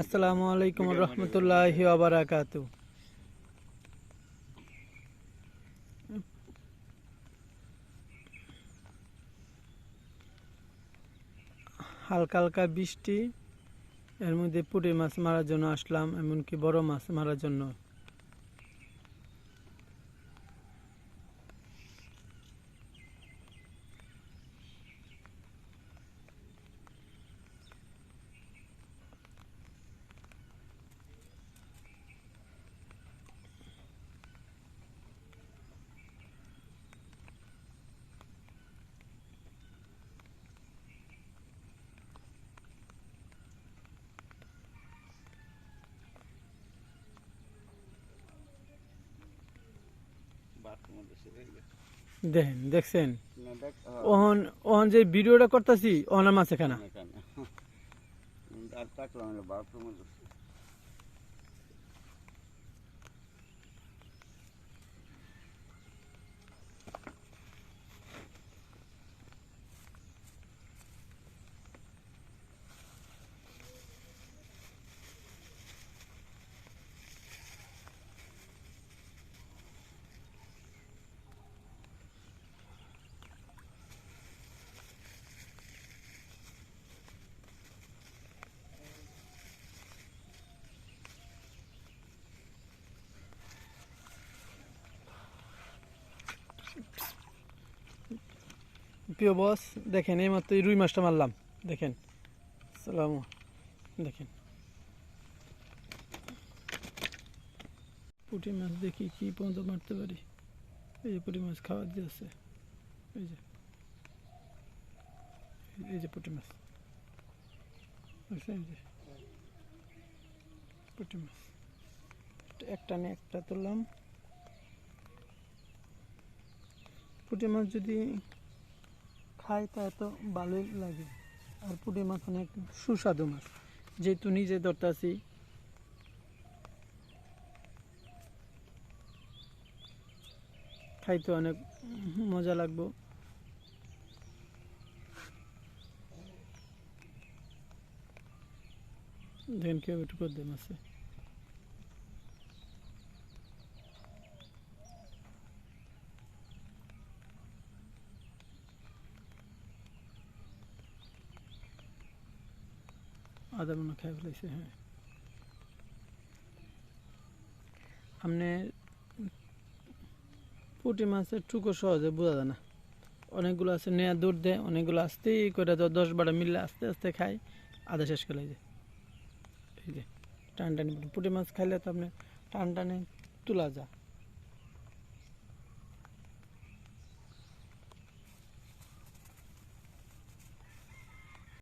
আসসালামু আলাইকুম রহমতুল্লাহ আবরাকাত হালকা হালকা বৃষ্টি এর মধ্যে পুঁটি মাছ মারার জন্য আসলাম এমনকি বড় মাছ মারার জন্য। দেখেন দেখছেন? ওহন ওহন যে ভিডিওটা করতেছি ওহনের মাছ এখানে আর প্রিয় বস দেখেন, এই মাত্র রুই মাছটা মারলাম। দেখেন, সালাম দেখেন। পুঁটি মাছ দেখি কি পর্যন্ত মারতে পারি। এই যে পুঁটি মাছ খাওয়ার দিয়ে আছে। এই যে। এই যে পুঁটি মাছ। যে। পুঁটি মাছ। একটা নে একটা তুললাম। পুঁটি মাছ যদি খাই তা তো ভালোই লাগে। আর পুঁটি মাছ অনেক সুস্বাদু মাছ। যেহেতু নিজে ধরতাছি। খাইতে অনেক মজা লাগবো। দেখেন কেউ একটু করে দেন আছে। আদা মনে খাই ফেলাইছে হ্যাঁ আপনি পুঁটি মাছের টুকো সহজে বোঝা যায় না অনেকগুলো আছে নেয়া দৌড় দেয় অনেকগুলো আস্তেই করে তো দশ বারো মিললে আস্তে আস্তে খায় আধা শেষ করে যায় এই যে টান টানি পুঁটি মাছ খাইলে তো আপনি টান টানে তোলা যায়